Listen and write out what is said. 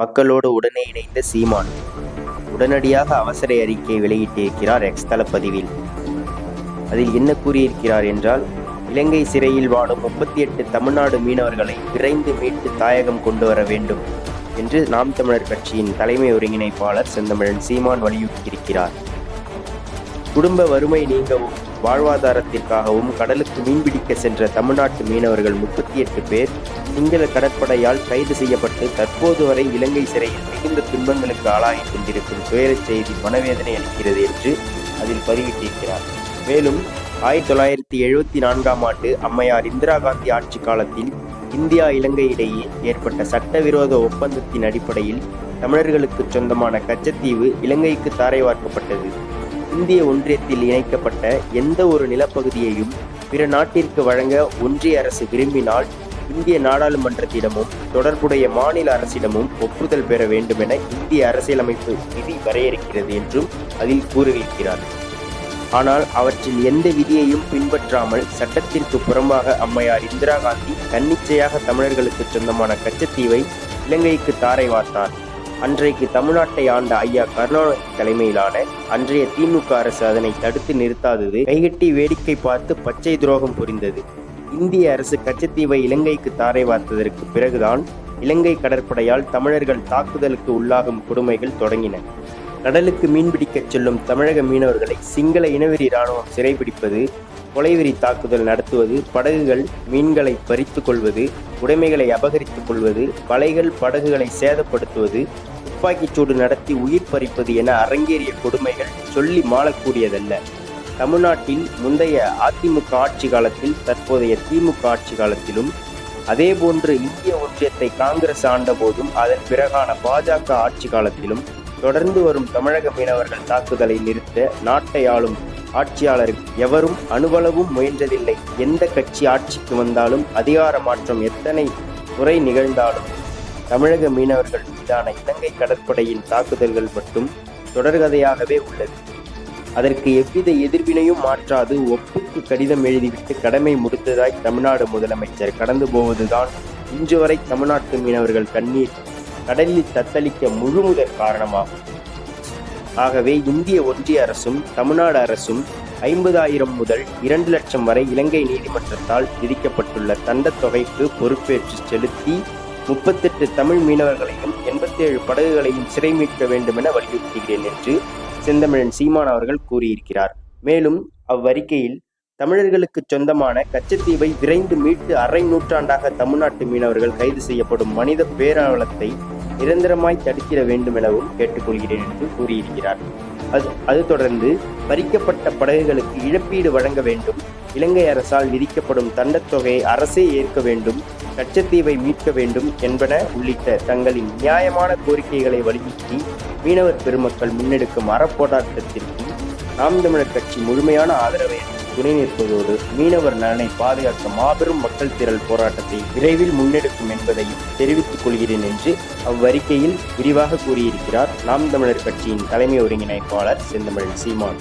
மக்களோடு உடனே இணைந்த சீமான் உடனடியாக அவசர அறிக்கை வெளியிட்டிருக்கிறார் எக்ஸ் தளப்பதிவில். அதில் என்ன கூறியிருக்கிறார் என்றால் இலங்கை சிறையில் வாடும் முப்பத்தி எட்டு தமிழ்நாடு மீனவர்களை விரைந்து மீட்டு தாயகம் கொண்டு வர வேண்டும் என்று நாம் தமிழர் கட்சியின் தலைமை ஒருங்கிணைப்பாளர் செந்தமிழன் சீமான் வலியுறுத்தியிருக்கிறார். குடும்ப வறுமை நீங்கவும் வாழ்வாதாரத்திற்காகவும் கடலுக்கு மீன்பிடிக்க சென்ற தமிழ்நாட்டு மீனவர்கள் முப்பத்தி எட்டு பேர் சிங்கள கடற்படையால் கைது செய்யப்பட்டு தற்போது வரை இலங்கை சிறையில் மிகுந்த துன்பங்களுக்கு ஆளாகி கொண்டிருக்கும் துயர செய்தி மனவேதனை அளிக்கிறது என்று அதில் பதிவிட்டிருக்கிறார். மேலும் ஆயிரத்தி தொள்ளாயிரத்தி எழுபத்தி நான்காம் ஆண்டு அம்மையார் இந்திரா காந்தி ஆட்சி காலத்தில் இந்தியா இலங்கை இடையே ஏற்பட்ட சட்டவிரோத ஒப்பந்தத்தின் அடிப்படையில் தமிழர்களுக்கு சொந்தமான கச்சத்தீவு இலங்கைக்கு தாரை வார்க்கப்பட்டது இந்திய ஒன்றியத்தில் இணைக்கப்பட்ட எந்த ஒரு நிலப்பகுதியையும் பிற நாட்டிற்கு வழங்க ஒன்றிய அரசு விரும்பினால் இந்திய நாடாளுமன்றத்திடமும் தொடர்புடைய மாநில அரசிடமும் ஒப்புதல் பெற வேண்டும் என இந்திய அரசியலமைப்பு விதி வரையறுக்கிறது என்றும் அதில் கூறியிருக்கிறார். ஆனால் அவற்றில் எந்த விதியையும் பின்பற்றாமல் சட்டத்திற்கு புறம்பாக அம்மையார் இந்திரா காந்தி தன்னிச்சையாக தமிழர்களுக்கு சொந்தமான கச்சத்தீவை இலங்கைக்கு தாரை வார்த்தார். அன்றைக்கு தமிழ்நாட்டை ஆண்ட ஐயா கருணாநிதி தலைமையிலான அன்றைய திமுக அரசு அதனை தடுத்து நிறுத்தாதது. கைகட்டி வேடிக்கை பார்த்து பச்சை துரோகம் புரிந்தது. இந்திய அரசு கச்சத்தீவை இலங்கைக்கு தாரை வார்த்ததற்கு பிறகுதான் இலங்கை கடற்படையால் தமிழர்கள் தாக்குதலுக்கு உள்ளாகும் கொடுமைகள் தொடங்கின. கடலுக்கு மீன்பிடிக்கச் செல்லும் தமிழக மீனவர்களை சிங்கள இனவெறி இராணுவம் சிறைபிடிப்பது கொலைவெறி தாக்குதல் நடத்துவது படகுகள் மீன்களை பறித்து கொள்வது உடைமைகளை அபகரித்துக் கொள்வது வலைகள் படகுகளை சேதப்படுத்துவது துப்பாக்கிச்சூடு நடத்தி உயிர் பறிப்பது என அரங்கேறிய கொடுமைகள் சொல்லி மாளக்கூடியதல்ல. தமிழ்நாட்டில் முந்தைய அதிமுக ஆட்சி காலத்தில் தற்போதைய திமுக ஆட்சி காலத்திலும் அதேபோன்று இந்திய ஒன்றியத்தை காங்கிரஸ் ஆண்ட போதும் அதன் பிறகான பாஜக ஆட்சி காலத்திலும் தொடர்ந்து வரும் தமிழக மீனவர்கள் தாக்குதலை நிறுத்த நாட்டை ஆளும் ஆட்சியாளருக்கு எவரும் அணுவளவும் முயன்றதில்லை. எந்த கட்சி ஆட்சிக்கு வந்தாலும் அதிகார மாற்றம் எத்தனை முறை நிகழ்ந்தாலும் தமிழக மீனவர்கள் மீதான இலங்கை கடற்படையின் தாக்குதல்கள் மட்டும் தொடர்கதையாகவே உள்ளது. அதற்கு எவ்வித எதிர்வினையும் மாற்றாது. ஒப்புக்கு கடிதம் எழுதிவிட்டு கடமை முடித்ததாய் தமிழ்நாடு முதலமைச்சர் கடந்து போவதுதான் இன்று வரை தமிழ்நாட்டு மீனவர்கள் கண்ணீர் கடலில் தத்தளிக்க முழுமுதற் காரணமாகும். ஆகவே இந்திய ஒன்றிய அரசும் தமிழ்நாடு அரசும் ஐம்பதாயிரம் முதல் இரண்டு லட்சம் வரை இலங்கை நீதிமன்றத்தால் விதிக்கப்பட்டுள்ள தண்டத் தொகைக்கு பொறுப்பேற்று செலுத்தி முப்பத்தெட்டு தமிழ் மீனவர்களையும் எண்பத்தேழு படகுகளையும் சிறை மீட்க வேண்டும் என வலியுறுத்துகிறேன் என்று செந்தமிழன் சீமான் அவர்கள் கூறியிருக்கிறார். மேலும் அவ்வறிக்கையில் தமிழர்களுக்கு சொந்தமான கச்சத்தீவை விரைந்து மீட்டு அரை நூற்றாண்டாக தமிழ்நாட்டு மீனவர்கள் கைது செய்யப்படும் மனித பேராவலத்தை நிரந்தரமாய் தடுத்திட வேண்டும் எனவும் கேட்டுக்கொள்கிறேன் என்று கூறியிருக்கிறார். அது அது தொடர்ந்து பறிக்கப்பட்ட படகுகளுக்கு இழப்பீடு வழங்க வேண்டும் இலங்கை அரசால் விதிக்கப்படும் தண்டத்தொகையை அரசே ஏற்க வேண்டும் கச்சத்தீவை மீட்க வேண்டும் என்பன உள்ளிட்ட தங்களின் நியாயமான கோரிக்கைகளை வலியுறுத்தி மீனவர் பெருமக்கள் முன்னெடுக்கும் அறப்போராட்டத்திற்கு நாம் தமிழர் கட்சி முழுமையான ஆதரவை துணை நிற்பதோடு மீனவர் நலனை பாதுகாக்க மாபெரும் மக்கள் திரள் போராட்டத்தை விரைவில் முன்னெடுக்கும் என்பதையும் தெரிவித்துக் கொள்கிறேன் என்று அவ்வறிக்கையில் விரிவாக கூறியிருக்கிறார் நாம் தமிழர் கட்சியின் தலைமை ஒருங்கிணைப்பாளர் செந்தமிழன் சீமான்.